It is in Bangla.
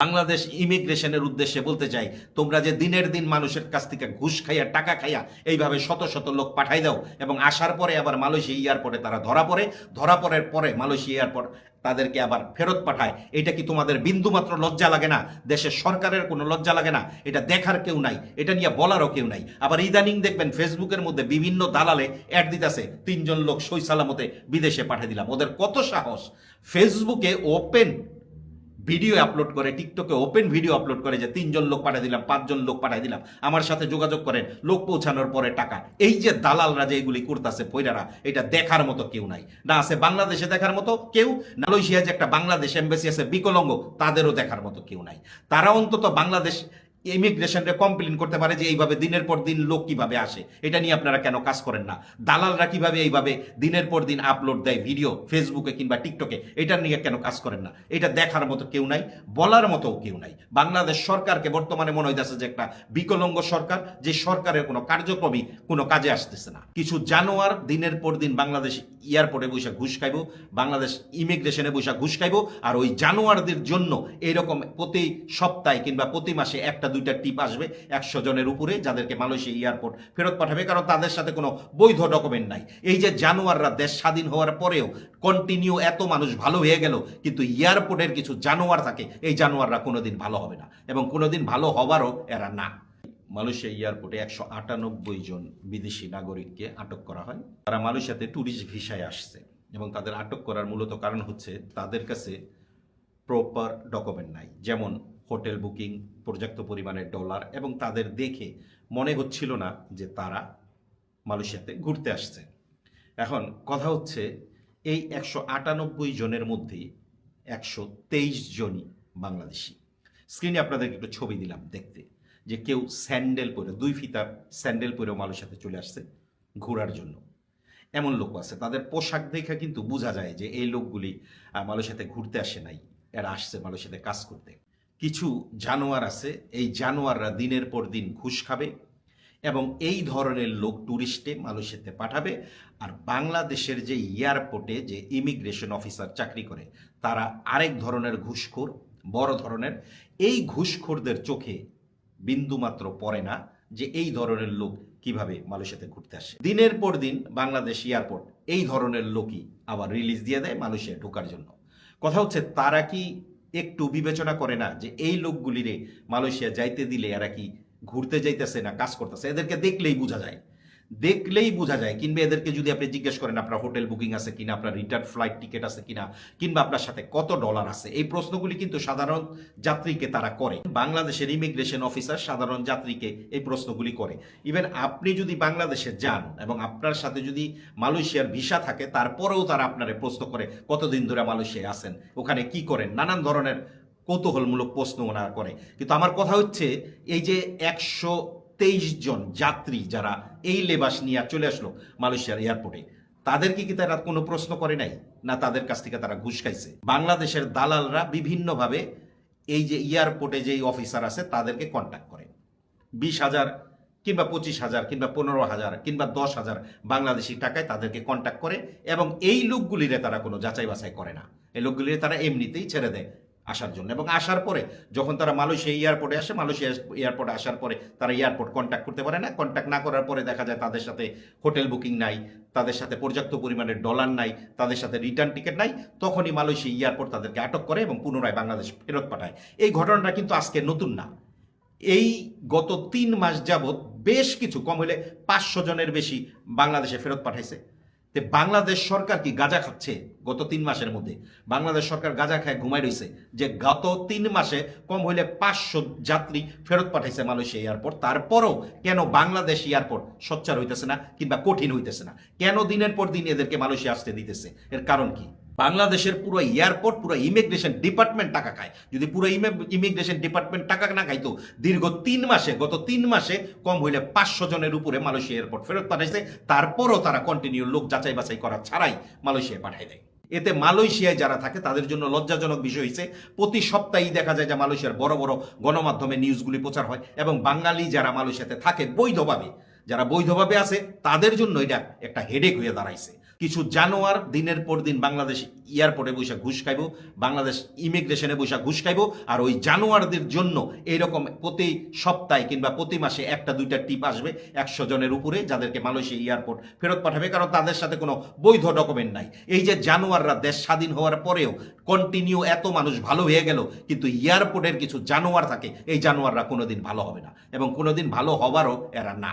বাংলাদেশ ইমিগ্রেশনের উদ্দেশ্যে বলতে চাই, তোমরা যে দিনের দিন মানুষের কাছ থেকে ঘুষ খাইয়া, টাকা খাইয়া এইভাবে শত শত লোক পাঠাই দাও এবং আসার পরে আবার মালয়েশিয়া এয়ারপোর্টে তারা ধরা পড়ে, ধরা পড়ার পরে মালয়েশিয়া এয়ারপোর্ট তাদেরকে আবার ফেরত পাঠায়। এটা কি তোমাদের বিন্দুমাত্র লজ্জা লাগে না? দেশের সরকারের কোনো লজ্জা লাগে না? এটা দেখার কেউ নাই, এটা নিয়ে বলারও কেউ নাই। আবার ইদানিং দেখবেন ফেসবুকের মধ্যে বিভিন্ন দালালে অ্যাড দিতেছে, তিনজন লোক সই সালামতে বিদেশে পাঠিয়ে দিলাম। ওদের কত সাহস? ফেসবুকে ওপেন ভিডিও আপলোড করে টিকটকে ওপেন ভিডিও আপলোড করে যে তিনজন লোক পাঠিয়ে দিলাম, পাঁচজন লোক পাঠিয়ে দিলাম, আমার সাথে যোগাযোগ করেন, লোক পৌঁছানোর পরে টাকা। এই যে দালালরা যে এগুলি করতেছে পৈরারা এটা দেখার মতো কেউ নাই। না আছে বাংলাদেশে দেখার মতো কেউ মালয়েশিয়া যে একটা বাংলাদেশ এম্বাসি আছে বিকলঙ্গ, তাদেরও দেখার মতো কেউ নাই। তারা অন্তত বাংলাদেশ ইমিগ্রেশনকে কমপ্লেন করতে পারে যে এইভাবে দিনের পর দিন লোক কীভাবে আসে। এটা নিয়ে আপনারা কেন কাজ করেন না? দালালরা কীভাবে এইভাবে দিনের পর দিন আপলোড দেয় ভিডিও ফেসবুকে কিংবা টিকটকে? এটা নিয়ে কেন কাজ করেন না? এটা দেখার মতো কেউ নাই, বলার মতো কেউ নাই। বাংলাদেশ সরকারকে বর্তমানে মনে হইতেছে যে একটা বিকলঙ্গ সরকার, যে সরকারের কোনো কার্যক্রমই কোনো কাজে আসতেছে না। কিছু জানোয়ার দিনের পর দিন বাংলাদেশ এয়ারপোর্টে বসে ঘুষ খাইব, বাংলাদেশ ইমিগ্রেশনে বসে ঘুষ খাইব, আর ওই জানোয়ারদের জন্য এরকম প্রতি সপ্তাহে কিংবা প্রতি মাসে একটা দুইটা টিপ আসবে একশো জনের উপরে যাদেরকে মালয়েশিয়া এয়ারপোর্ট ফেরত পাঠাবে, কারণ তাদের সাথে কোনো বৈধ ডকুমেন্ট নাই। এই যে জানোয়াররা দেশ স্বাধীন হওয়ার পরেও কন্টিনিউ এত মানুষ ভালো হয়ে গেল, কিন্তু এয়ারপোর্টের কিছু জানোয়ার থাকে, এই জানোয়াররা কোনোদিন ভালো হবে না। এবং কোনোদিন ভালো হবারও এরা না। মালয়েশিয়া এয়ারপোর্টে একশো আটানব্বই জন বিদেশি নাগরিককে আটক করা হয়। তারা মালয়েশিয়াতে ট্যুরিস্ট ভিসায় আসছে এবং তাদের আটক করার মূলত কারণ হচ্ছে তাদের কাছে প্রপার ডকুমেন্ট নাই। যেমন হোটেল বুকিং, পর্যাপ্ত পরিমাণের ডলার এবং তাদের দেখে মনে হচ্ছিল না যে তারা মালয়েশিয়াতে ঘুরতে আসছে। এখন কথা হচ্ছে, এই একশো আটানব্বই জনের মধ্যে একশো তেইশ জনই বাংলাদেশি। স্ক্রিনে আপনাদেরকে একটু ছবি দিলাম দেখতে, যে কেউ স্যান্ডেল পরে, দুই ফিতার স্যান্ডেল পরেও মালয়েশিয়াতে চলে আসছে ঘোরার জন্য। এমন লোক আছে, তাদের পোশাক দেখে কিন্তু বোঝা যায় যে এই লোকগুলি মালয়েশিয়াতে ঘুরতে আসে নাই, এরা আসছে মালয়েশিয়াতে কাজ করতে। কিছু জানোয়ার আছে, এই জানোয়াররা দিনের পর দিন ঘুষ খাবে এবং এই ধরনের লোক ট্যুরিস্টে মালয়েশিয়াতে পাঠাবে আর বাংলাদেশের যে এয়ারপোর্টে যে ইমিগ্রেশন অফিসার চাকরি করে, তারা আরেক ধরনের ঘুষখোর, বড় ধরনের। এই ঘুষখোরদের চোখে বিন্দুমাত্র পড়ে না যে এই ধরনের লোক কীভাবে মালয়েশিয়াতে ঘুরতে আসে। দিনের পর দিন বাংলাদেশ এয়ারপোর্ট এই ধরনের লোকই আবার রিলিজ দিয়ে দেয় মালয়েশিয়া ঢোকার জন্য। কথা হচ্ছে, তারা কি একটু বিবেচনা করে না যে এই লোকগুলিরে মালয়েশিয়া যাইতে দিলে এরা কি ঘুরতে যাইতেছে না কাজ করতেছে? এদেরকে দেখলেই বোঝা যায়। দেখলেই বোঝা যায়, কিংবা এদেরকে যদি আপনি জিজ্ঞেস করেন আপনার হোটেল বুকিং আছে কিনা, আপনার রিটার্ন ফ্লাইট টিকিট আছে কিনা, কিংবা আপনার সাথে কত ডলার আছে, এই প্রশ্নগুলি কিন্তু সাধারণ যাত্রীকে তারা করে। বাংলাদেশের ইমিগ্রেশন অফিসার সাধারণ যাত্রীকে এই প্রশ্নগুলি করে। ইভেন আপনি যদি বাংলাদেশে যান এবং আপনার সাথে যদি মালয়েশিয়ার ভিসা থাকে, তারপরেও তারা আপনারে প্রশ্ন করে, কতদিন ধরে মালয়েশিয়ায় আছেন? ওখানে কি করেন? নানান ধরনের কৌতূহলমূলক প্রশ্ন ওনারা করে। কিন্তু আমার কথা হচ্ছে, এই যে একশো তেইশ জন যাত্রী যারা এই লেবাস নিয়ে চলে আসলো মালয়েশিয়ার এয়ারপোর্টে, তাদেরকে কি তারা কোনো প্রশ্ন করে নাই? না, তাদের কাছ থেকে তারা ঘুষ খাইছে? বাংলাদেশের দালালরা বিভিন্নভাবে এই যে এয়ারপোর্টে যে অফিসার আছে, তাদেরকে কন্ট্যাক্ট করে। বিশ হাজার কিংবা পঁচিশ হাজার কিংবা পনেরো হাজার কিংবা দশ হাজার বাংলাদেশি টাকায় তাদেরকে কন্ট্যাক্ট করে, এবং এই লোকগুলিরে তারা কোনো যাচাই বাছাই করে না। এই লোকগুলিরে তারা এমনিতেই ছেড়ে দেয়। আসার জন্য। এবং আসার পরে যখন তারা মালয়েশিয়া এয়ারপোর্টে আসে, মালয়েশিয়া এয়ারপোর্টে আসার পরে তারা এয়ারপোর্ট কন্ট্যাক্ট করতে পারে না। কন্ট্যাক্ট না করার পরে দেখা যায় তাদের সাথে হোটেল বুকিং নাই, তাদের সাথে পর্যাপ্ত পরিমাণের ডলার নাই, তাদের সাথে রিটার্ন টিকিট নাই। তখনই মালয়েশিয়া এয়ারপোর্ট তাদেরকে আটক করে এবং পুনরায় বাংলাদেশ ফেরত পাঠায়। এই ঘটনাটা কিন্তু আজকে নতুন না। এই গত তিন মাস যাবৎ বেশ কিছু, কম হলে পাঁচশো জনের বেশি বাংলাদেশে ফেরত পাঠাইছে। তে বাংলাদেশ সরকার কি গাঁজা খাচ্ছে গত তিন মাসের মধ্যে? বাংলাদেশ সরকার গাঁজা খায় ঘুমাই রয়েছে যে গত তিন মাসে কম হইলে পাঁচশো যাত্রী ফেরত পাঠাইছে মালয়েশিয়া এয়ারপোর্ট, তারপরও কেন বাংলাদেশ এয়ারপোর্ট সোচ্চার হইতেছে না কিংবা কঠিন হইতেছে না? কেন দিনের পর দিন এদেরকে মালয়েশিয়া আসতে দিতেছে? এর কারণ কি? বাংলাদেশের পুরো এয়ারপোর্ট পুরো ইমিগ্রেশন ডিপার্টমেন্ট টাকা খায়। যদি পুরো ইমিগ্রেশন ডিপার্টমেন্ট টাকা না খাইতো, দীর্ঘ তিন মাসে, গত তিন মাসে কম হইলে পাঁচশো জনের উপরে মালয়েশিয়া এয়ারপোর্ট ফেরত পাঠাইছে। তারপরও তারা কন্টিনিউ লোক যাচাই বাছাই করা ছাড়াই মালয়েশিয়া পাঠাই দেয়। এতে মালয়েশিয়ায় যারা থাকে, তাদের জন্য লজ্জাজনক বিষয় হয়েছে প্রতি সপ্তাহেই দেখা যায় যে মালয়েশিয়ার বড় বড় গণমাধ্যমে নিউজগুলি প্রচার হয় এবং বাঙালি যারা মালয়েশিয়াতে থাকে বৈধভাবে, যারা বৈধভাবে আছে, তাদের জন্য এটা একটা হেডেক হয়ে দাঁড়াইছে। কিছু জানোয়ার দিনের পর দিন বাংলাদেশ এয়ারপোর্টে বৈশা ঘুষ খাইব, বাংলাদেশ ইমিগ্রেশনে বৈশা ঘুষ খাইব, আর ওই জানোয়ারদের জন্য এইরকম প্রতি সপ্তাহে কিংবা প্রতি মাসে একটা, দুইটা টিপ আসবে একশো জনের উপরে যাদেরকে মালয়েশিয়া এয়ারপোর্ট ফেরত পাঠাবে, কারণ তাদের সাথে কোনো বৈধ ডকুমেন্ট নাই। এই যে জানোয়াররা দেশ স্বাধীন হওয়ার পরেও কন্টিনিউ এত মানুষ ভালো হয়ে গেল, কিন্তু এয়ারপোর্টের কিছু জানোয়ার থাকে, এই জানোয়াররা কোনোদিন ভালো হবে না এবং কোনোদিন ভালো হবারও এরা না।